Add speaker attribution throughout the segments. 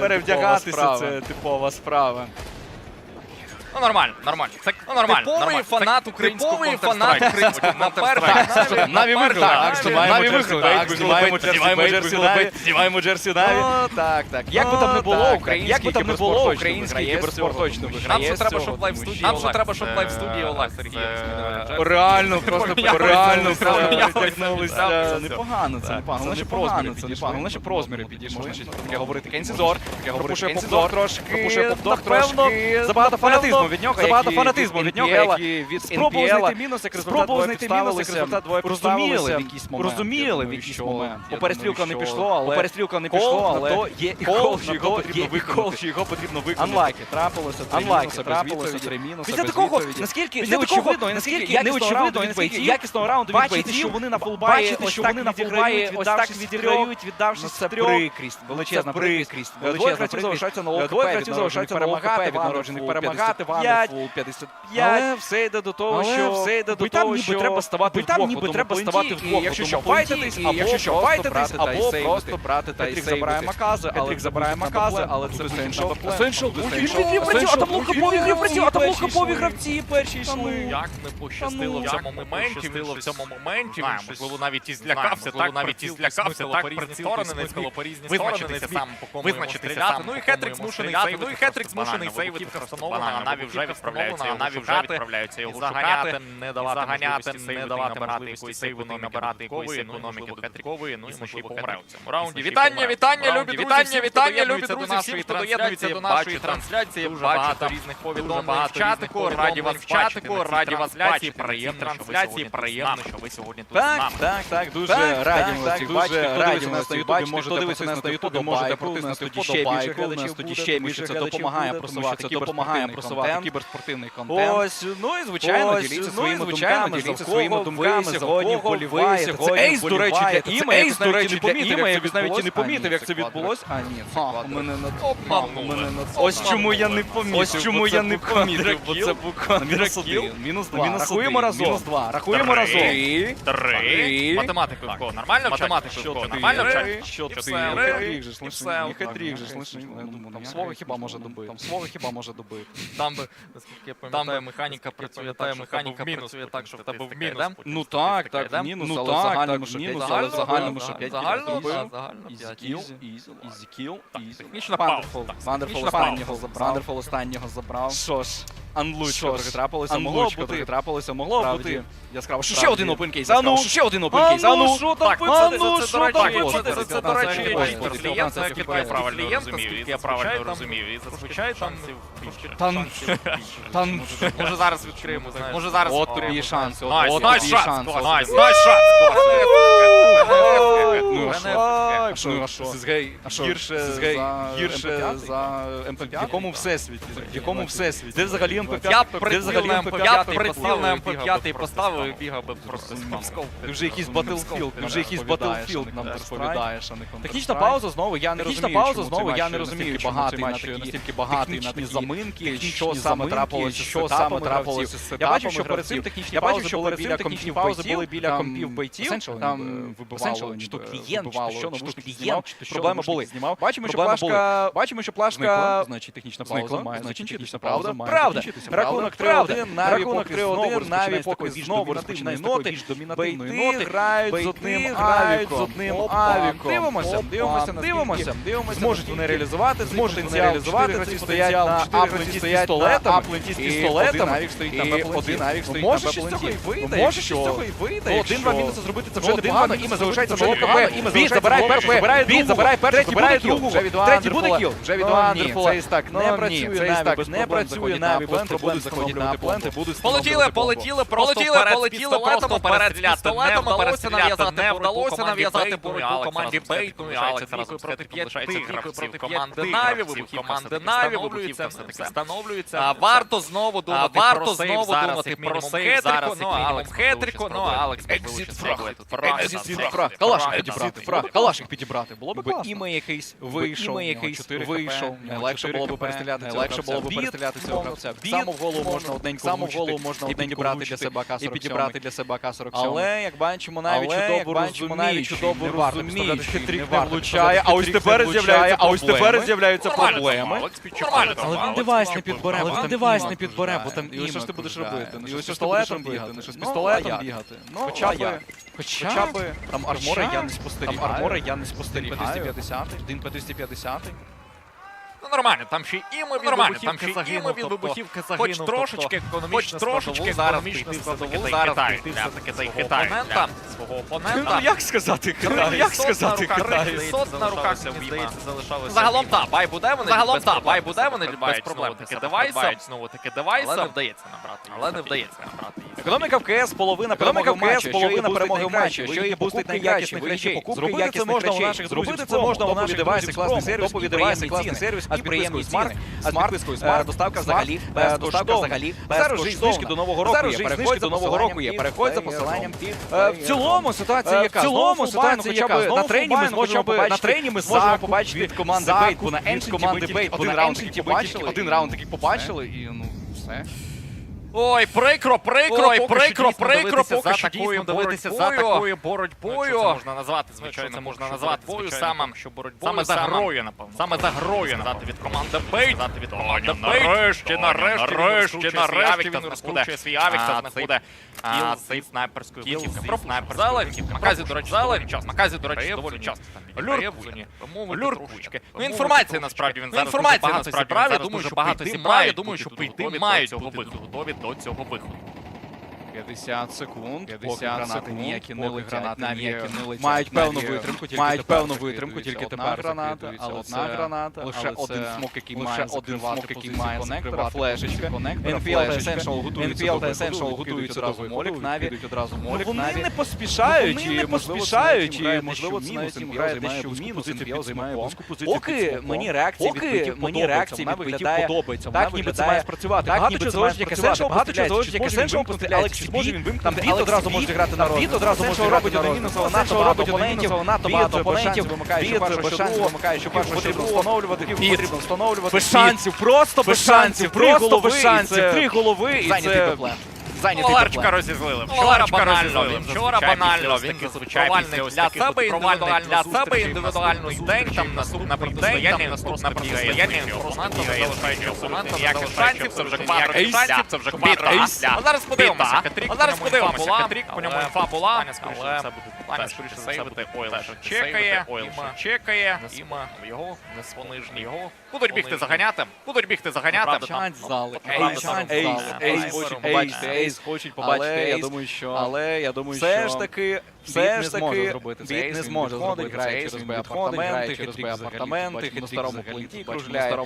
Speaker 1: Перевдягатися, це
Speaker 2: типова справа.
Speaker 3: Ну нормально, нормально. Це ну, нормально.
Speaker 2: Типовий
Speaker 3: нормально.
Speaker 2: фанат
Speaker 3: це,
Speaker 2: українського
Speaker 3: фанат українського
Speaker 1: Наві виграли. Наві виграли.
Speaker 3: Знімаємо джерсі
Speaker 1: Наві.
Speaker 2: Ну, так, так. Як би
Speaker 1: ну,
Speaker 2: там не було,
Speaker 1: як би там не було, український кіберспорт точно виграє.
Speaker 3: Нам що треба, щоб лайв
Speaker 1: студія.
Speaker 3: Нам що треба, щоб лайв студія Олег Сергій.
Speaker 1: Реально, просто реально. Непогано, це непогано. Воно
Speaker 2: ще
Speaker 1: погано,
Speaker 2: це непогано.
Speaker 1: Підійшли.
Speaker 2: Можна
Speaker 1: говорити Кенсізор.
Speaker 2: Пропушує попдох трошки.
Speaker 1: Пропушує
Speaker 2: попдох
Speaker 1: трошки. Забагато фанатизму фанатизму від нього. Забагато фанатизму
Speaker 2: від
Speaker 1: нього, які від
Speaker 2: спробував знайти мінус, як результат
Speaker 1: знайти мінус, як результат двоє
Speaker 2: розуміли в якийсь момент.
Speaker 1: Розуміли в якийсь момент. У перестрілка не пішло, але
Speaker 2: перестрілка не пішло, але
Speaker 1: є і
Speaker 2: кол,
Speaker 1: що його
Speaker 2: потрібно виконати.
Speaker 1: Його потрібно виконати.
Speaker 2: Анлайки трапилося,
Speaker 1: анлайки трапилося, три мінуси.
Speaker 2: Після такого наскільки неочевидно, наскільки
Speaker 1: неочевидно наскільки якісного раунду від
Speaker 2: бачити, що вони на фулбаї,
Speaker 1: бачити, що вони на фулбаї, ось так відіграють, віддавшись
Speaker 2: ну, це прикрість, величезна прикрість, величезна прикрість. Двоє гравців залишаються на
Speaker 1: лоу-хп,
Speaker 2: від народжених перемагати, 55,
Speaker 1: фул
Speaker 2: 55.
Speaker 1: Але все йде до того,
Speaker 2: але
Speaker 1: що
Speaker 2: все йде до того, що
Speaker 1: треба ставати
Speaker 2: вдвох, там ніби треба ставати вдвох,
Speaker 1: якщо що файтитись, або
Speaker 2: якщо що файтитись, або просто брати та сейвити.
Speaker 1: забирає Макази, але
Speaker 2: забирає Макази, але це
Speaker 1: Сеншал.
Speaker 2: Сеншал,
Speaker 1: він працює, а там лохопові гравці, а там
Speaker 2: лохопові
Speaker 1: гравці перші йшли.
Speaker 3: Ну, як не пощастило в
Speaker 1: ну,
Speaker 3: цьому моменті,
Speaker 2: в цьому моменті,
Speaker 3: можливо, навіть і злякався, так
Speaker 2: навіть і злякався, так прицілки смикало по різні сторони,
Speaker 3: не зміг
Speaker 2: визначитися сам,
Speaker 3: ну і Хетрик змушений сейвити,
Speaker 2: ну і Хетрик змушений
Speaker 3: встановлена, Наві вже відправляються його
Speaker 2: Наві вже відправляються його шукати,
Speaker 3: не давати
Speaker 2: заганяти, не давати можливості сейвити, набирати якоїсь економіки додаткової, ну, ну і
Speaker 3: ще
Speaker 2: й
Speaker 3: помре в цьому раунді. Вітання, вітання, любі друзі,
Speaker 2: вітання, любі друзі,
Speaker 3: всі,
Speaker 2: хто доєднується до нашої трансляції.
Speaker 3: Дуже багато різних повідомлень в чатику, раді вас чатику, раді вас бачити.
Speaker 2: Приємно,
Speaker 3: трансляції, приємно, що ви сьогодні тут з нами.
Speaker 1: Так, так, дуже
Speaker 2: раді
Speaker 1: вас бачити, раді нас на ютубі, можете дивитися нас на ютубі, можете протиснути вподобайку,
Speaker 2: у
Speaker 1: нас тоді ще
Speaker 2: більше
Speaker 1: це допомагає просувати,
Speaker 2: допомагає просувати
Speaker 1: контент.
Speaker 2: кіберспортивний контент.
Speaker 1: Ось, ну і звичайно,
Speaker 2: Ось,
Speaker 1: діліться
Speaker 2: ну,
Speaker 1: своїми
Speaker 2: звичайно,
Speaker 1: думками,
Speaker 2: діліться
Speaker 1: за
Speaker 2: своїми думками,
Speaker 1: ви
Speaker 2: за
Speaker 1: сьогодні
Speaker 2: кого
Speaker 1: вболіваєте.
Speaker 2: Сьогодні
Speaker 1: ейс, до речі, для
Speaker 2: вболіваєте. Ейс, до речі, для Іма, я
Speaker 1: якось навіть і не помітив, як
Speaker 2: це
Speaker 1: відбулося? А, ні, це
Speaker 2: квадрик.
Speaker 1: Ось чому я не помітив.
Speaker 2: Ось чому я не помітив, бо це буквально
Speaker 1: мінус один.
Speaker 2: Рахуємо разом.
Speaker 1: Мінус два. Рахуємо разом.
Speaker 3: Три. Математику Вивко. Нормально вчать?
Speaker 2: Математику
Speaker 3: Вивко.
Speaker 2: Нормально вчать?
Speaker 1: Що ти?
Speaker 3: все.
Speaker 1: Же ж
Speaker 3: І
Speaker 1: же ж. Там слово хіба може добити. Там свого хіба може добити.
Speaker 3: Там тебе, наскільки я пам'ятаю, там, механіка працює так, механіка працює так, що в тебе ну в мінус.
Speaker 1: Ну так, так, в мінус, але загальному
Speaker 3: ж
Speaker 1: 5.
Speaker 3: В
Speaker 1: загальному
Speaker 3: ж
Speaker 1: 5.
Speaker 3: Загально
Speaker 1: бив. Ізікіл, ізікіл, ізікіл.
Speaker 3: Технічна пауза. Вандерфол
Speaker 1: останнього забрав.
Speaker 2: Що ж. Анлучка трохи трапилося, могло бути.
Speaker 1: трапилося, могло бути. Яскраво. Ну,
Speaker 2: ще
Speaker 1: один
Speaker 2: open кейс.
Speaker 1: Ану, ще один опен
Speaker 2: кейс.
Speaker 1: Ану,
Speaker 2: що там
Speaker 1: писати?
Speaker 2: Це,
Speaker 1: ну,
Speaker 2: до речі, клієнт, наскільки я правильно розумію.
Speaker 3: Наскільки я правильно розумію. І
Speaker 2: зазвичай там
Speaker 1: Тан... Тан...
Speaker 3: Може зараз відкриємо, знаєш. Може зараз.
Speaker 1: От тобі шанс. От тобі
Speaker 3: шанс. Найс, найс шанс.
Speaker 1: Ну, а що?
Speaker 2: Ну, а
Speaker 1: що? Гірше за МП5?
Speaker 2: В якому всесвіті? В якому всесвіті?
Speaker 1: Де взагалі
Speaker 3: я б
Speaker 1: прицілив
Speaker 3: на
Speaker 1: МП5
Speaker 3: поставив і бігав би просто смав.
Speaker 1: Ти вже якийсь Battlefield, ти вже якийсь Battlefield нам розповідаєш, а не
Speaker 2: Технічна пауза знову, я не розумію.
Speaker 1: Технічна
Speaker 2: пауза
Speaker 1: знову, я не розумію, чому цей матч настільки багатий на такі
Speaker 2: заминки, що саме трапилося,
Speaker 1: що саме трапилося з
Speaker 2: Я бачив, що перед цим технічні паузи були біля компів
Speaker 1: паузи були біля компів
Speaker 2: байтів,
Speaker 1: там
Speaker 2: е,
Speaker 1: е,
Speaker 2: вибивало,
Speaker 1: чи то
Speaker 2: е,
Speaker 1: клієнт, чи що навушник
Speaker 2: клієнт,
Speaker 1: проблеми були. Бачимо, що плашка, бачимо, що плашка, значить технічна пауза,
Speaker 2: значить технічна пауза,
Speaker 1: правда
Speaker 2: вчитися.
Speaker 1: Рахунок 3-1, Наві поки знову
Speaker 2: Наві поки знову розпочинає
Speaker 1: ноти. Бейти грають з одним авіком. Дивимося, дивимося,
Speaker 2: дивимося.
Speaker 1: дивимося. Зможуть вони реалізувати,
Speaker 2: зможуть вони реалізувати.
Speaker 1: Ці стоять на апленті з пістолетами.
Speaker 2: Апленті з пістолетами.
Speaker 1: Один авік стоїть на Може щось цього вийде.
Speaker 2: Може цього і вийде.
Speaker 1: Ну, Один-два мінуси зробити, це вже непогано. Іме залишається
Speaker 2: вже непогано. Бій забирає першу, забирає другу. Бій забирає першу, забирає другу. Третій буде кіл. Вже від Андерфола. Це і так не працює. Наві без проблем заходять на плент будуть встановлювати пленти, будуть
Speaker 3: Полетіли, полетіли, просто
Speaker 4: Полетіли,
Speaker 3: вперед,
Speaker 4: полетіли,
Speaker 3: з пістолетом
Speaker 4: просто
Speaker 3: вперед з
Speaker 4: стріляти.
Speaker 3: пістолетом
Speaker 4: Не
Speaker 3: вдалося
Speaker 4: вдалося
Speaker 3: нав'язати
Speaker 4: не
Speaker 3: боротьбу
Speaker 4: вдалося нав'язати
Speaker 3: Бейту,
Speaker 4: боротьбу
Speaker 3: Алекс
Speaker 4: команді і
Speaker 3: залишається
Speaker 4: Алекс
Speaker 3: разом з
Speaker 4: проти п'яти
Speaker 3: залишається
Speaker 4: гравців,
Speaker 3: проти
Speaker 4: команди Наві,
Speaker 3: гравців,
Speaker 4: вибухівка
Speaker 3: команди
Speaker 4: все-таки
Speaker 3: Наві,
Speaker 4: встановлюється,
Speaker 3: вибухівка
Speaker 4: все-таки встановлюється.
Speaker 3: А варто знову думати
Speaker 4: варто
Speaker 3: сейв
Speaker 4: знову
Speaker 3: зараз,
Speaker 4: думати
Speaker 3: як
Speaker 4: про
Speaker 3: мінімум
Speaker 4: сейв
Speaker 3: хетрику,
Speaker 4: зараз,
Speaker 3: ну,
Speaker 4: як мінімум
Speaker 3: Алекс Хетрику, ну,
Speaker 4: спробує.
Speaker 3: Алекс вилучить
Speaker 2: фраг.
Speaker 3: себе тут.
Speaker 2: Exit
Speaker 3: Фраг,
Speaker 2: фраг.
Speaker 3: фраг, фраг,
Speaker 2: підібрав.
Speaker 3: фраг.
Speaker 2: Фраг. Калашник
Speaker 1: підібрати. Було б класно.
Speaker 2: іме якийсь вийшов,
Speaker 1: іме якийсь вийшов,
Speaker 2: найлегше було б перестріляти цього гравця.
Speaker 1: було б перестріляти цього гравця. Саму в голову можна одненько
Speaker 2: саму в голову можна одненько влучити,
Speaker 1: для себе АК-47.
Speaker 2: і підібрати для себе АК-47.
Speaker 1: Але, як бачимо, навіть чудово
Speaker 2: бачимо, навіть чудово
Speaker 1: не
Speaker 2: розуміючи,
Speaker 1: хитрик
Speaker 2: не
Speaker 1: не влучає, а ось тепер
Speaker 2: не
Speaker 1: з'являються, а ось тепер з'являються проблеми.
Speaker 2: Але він девайс не підбере,
Speaker 1: Але там
Speaker 2: девайс не підбере, бо там
Speaker 1: І що ж ти будеш робити?
Speaker 2: І
Speaker 1: Ну,
Speaker 2: ось
Speaker 1: що пістолетом бігати?
Speaker 2: Ну,
Speaker 1: Ну,
Speaker 2: що з пістолетом бігати? Ну,
Speaker 1: Хоча б, хоча
Speaker 2: Хоча
Speaker 1: б, там армори я не
Speaker 2: Там армори я не спостерігаю.
Speaker 1: 250, один по 250.
Speaker 3: Ну нормально, там ще іми від
Speaker 4: Нормально, там ще іми від
Speaker 3: тобто
Speaker 4: вибухівки
Speaker 3: Хоч
Speaker 4: загинув.
Speaker 3: трошечки
Speaker 4: тобто,
Speaker 3: економічно
Speaker 4: хоч трошечки
Speaker 3: зараз
Speaker 4: економічно складову, зараз
Speaker 3: для
Speaker 4: все-таки
Speaker 3: свого
Speaker 4: цей Китай,
Speaker 3: опонента,
Speaker 4: для
Speaker 3: свого
Speaker 1: Ну, як сказати Китай? Як сказати Китай?
Speaker 3: Сот на руках
Speaker 4: мені здається, залишалося.
Speaker 3: Загалом так, бай буде вони
Speaker 4: Загалом
Speaker 3: проблем
Speaker 4: бай буде, вони
Speaker 3: без проблем девайсом,
Speaker 4: девайсом.
Speaker 3: знову таки
Speaker 4: Але не вдається набрати.
Speaker 3: Але не вдається набрати.
Speaker 2: Економіка в КС, половина перемоги
Speaker 1: в
Speaker 2: в
Speaker 1: КС,
Speaker 2: матчі,
Speaker 1: половина перемоги в матчі,
Speaker 2: що її бустить найякісних
Speaker 1: якісних
Speaker 2: речей. Зробити це можна у наших
Speaker 1: Зробити це можна у наших
Speaker 2: девайси, класний сервіс, і
Speaker 1: класний сервіс, і приємні ціни.
Speaker 2: а з підпискою
Speaker 1: е,
Speaker 2: доставка взагалі,
Speaker 1: безкоштовна.
Speaker 2: доставка взагалі,
Speaker 1: Зараз вже знижки до Нового року
Speaker 2: Зараз знижки до Нового року є. Переходь за посиланням під
Speaker 1: Е, В цілому ситуація
Speaker 2: Е,
Speaker 1: яка?
Speaker 2: В цілому ситуація яка? На
Speaker 1: на
Speaker 2: трені ми зможемо побачити.
Speaker 1: на трені ми зможемо побачити
Speaker 2: від команди Бейт, бо на Ancient
Speaker 1: команди Бейт,
Speaker 2: один раунд
Speaker 1: побачили, один раунд тільки побачили, і ну все.
Speaker 3: Ой, прикро, прикро,
Speaker 4: Ой, прикро, прикро, поки що дійсно дивитися за такою
Speaker 3: Ну,
Speaker 4: боротьбою.
Speaker 3: Якщо це можна назвати, звичайно,
Speaker 4: це
Speaker 3: можна назвати звичайно,
Speaker 4: саме,
Speaker 3: що боротьбою
Speaker 4: Саме за грою, напевно.
Speaker 3: Саме за грою
Speaker 4: Сказати
Speaker 3: від команди Бейт.
Speaker 4: Сказати від
Speaker 3: команди Бейт.
Speaker 4: Нарешті, нарешті,
Speaker 3: нарешті,
Speaker 4: нарешті, він розкручує
Speaker 3: свій авік, це буде а, цей снайперською витівка. снайперською витівка.
Speaker 4: Маказі, до речі,
Speaker 3: доволі часто. Маказі, до речі, доволі часто.
Speaker 4: Люркує.
Speaker 3: Люркучки. Ну,
Speaker 4: інформація
Speaker 3: насправді він
Speaker 4: Ну,
Speaker 3: зараз
Speaker 4: насправді
Speaker 3: Я думаю, що
Speaker 4: багато зібрав. Я думаю, що
Speaker 3: тут
Speaker 4: мають бути готові до цього виходу.
Speaker 1: 50 секунд,
Speaker 2: 50
Speaker 1: поки гранати
Speaker 2: секунд,
Speaker 1: ніякі не летять,
Speaker 2: гранати
Speaker 1: наві
Speaker 2: ніякі не летять,
Speaker 1: мають певну витримку, тільки
Speaker 2: мають певну витримку, тільки
Speaker 1: Одна
Speaker 2: тепер
Speaker 1: граната, але
Speaker 2: Одна граната,
Speaker 1: лише один смок, який має
Speaker 2: один смок, який має
Speaker 1: коннектора, флешечка,
Speaker 2: коннектора, флешечка. NPL
Speaker 1: до
Speaker 2: та Essential готуються до
Speaker 1: молік, Наві.
Speaker 2: одразу молік,
Speaker 1: Вони не поспішають,
Speaker 2: Вони не
Speaker 1: і,
Speaker 2: поспішають, і, можливо, це
Speaker 1: мінус, NPL займає
Speaker 2: мінус,
Speaker 1: вузьку позицію
Speaker 2: займає вузьку позицію
Speaker 1: Поки мені реакції
Speaker 2: Поки мені
Speaker 1: подобаються,
Speaker 2: реакції
Speaker 1: вона
Speaker 2: від битів
Speaker 1: виглядає-
Speaker 2: подобаються,
Speaker 1: так, ніби це має спрацювати. Багато чого залежить, як Essential
Speaker 2: багато чого залежить, як Essential
Speaker 1: він
Speaker 2: зможе він вимкнути.
Speaker 1: Beat одразу може грати на
Speaker 2: Beat одразу може
Speaker 1: грати
Speaker 2: на
Speaker 1: мінус,
Speaker 2: Essential
Speaker 1: занадто
Speaker 2: робить
Speaker 1: багато
Speaker 2: один
Speaker 1: опонентів,
Speaker 2: мінус, занадто багато опонентів,
Speaker 1: вимикає, що першого, що
Speaker 2: вимикає, що першу що
Speaker 1: потрібно встановлювати,
Speaker 2: потрібно встановлювати.
Speaker 1: Без шансів, просто без шансів, просто без шансів, три голови, і це...
Speaker 2: Зайнятий Пеплен.
Speaker 3: розізлили. Вчора банально.
Speaker 4: Вчора банально. Він
Speaker 3: провальний для себе індивідуальний, для себе індивідуальний
Speaker 4: наступних
Speaker 3: день, там наступне
Speaker 4: наступне
Speaker 3: протистояння, наступне протистояння, опонента, залишаючи опонента, ніяких шансів, це вже квадро шансів, це вже квадро А зараз подивимося, хитрик,
Speaker 4: А зараз
Speaker 3: по
Speaker 4: подивимося, хитрик, по ньому інфа була, але
Speaker 3: буде
Speaker 4: скоріше
Speaker 3: сейвити,
Speaker 4: буде
Speaker 3: Ойл чекає,
Speaker 4: Ойл
Speaker 3: чекає, Іма його не спонижні його.
Speaker 4: Будуть бігти заганяти, будуть бігти заганяти.
Speaker 2: Вчать зали. Ейс, хочуть побачити Ейс, хочуть побачити
Speaker 1: Але я думаю, що...
Speaker 2: Але я думаю,
Speaker 1: Все
Speaker 2: що
Speaker 1: ж таки, все ж таки. Біт не зможе зробити
Speaker 2: грає через Б
Speaker 1: він
Speaker 2: апартаменти,
Speaker 1: грає через апартаменти,
Speaker 2: на старому пленті кружляє.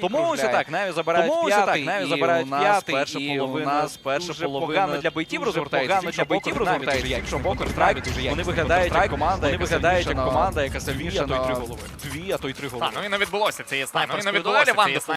Speaker 2: Тому ось так, Наві забирають п'ятий,
Speaker 1: так, Наві
Speaker 2: і
Speaker 1: забирають
Speaker 2: у нас
Speaker 1: п'ятий,
Speaker 2: перша
Speaker 1: і у
Speaker 2: половина,
Speaker 1: нас перша половина
Speaker 2: погано для бойтів
Speaker 1: дуже
Speaker 2: розгортається.
Speaker 1: погано для бойтів розгортається.
Speaker 2: Якщо Бокер
Speaker 1: Страйк, вони виглядають як команда,
Speaker 2: вони виглядають як команда, яка
Speaker 1: дві,
Speaker 2: сильніша
Speaker 1: а то й три голови.
Speaker 2: Дві, а то й три голови.
Speaker 3: Ну і не відбулося. Це є
Speaker 4: ну і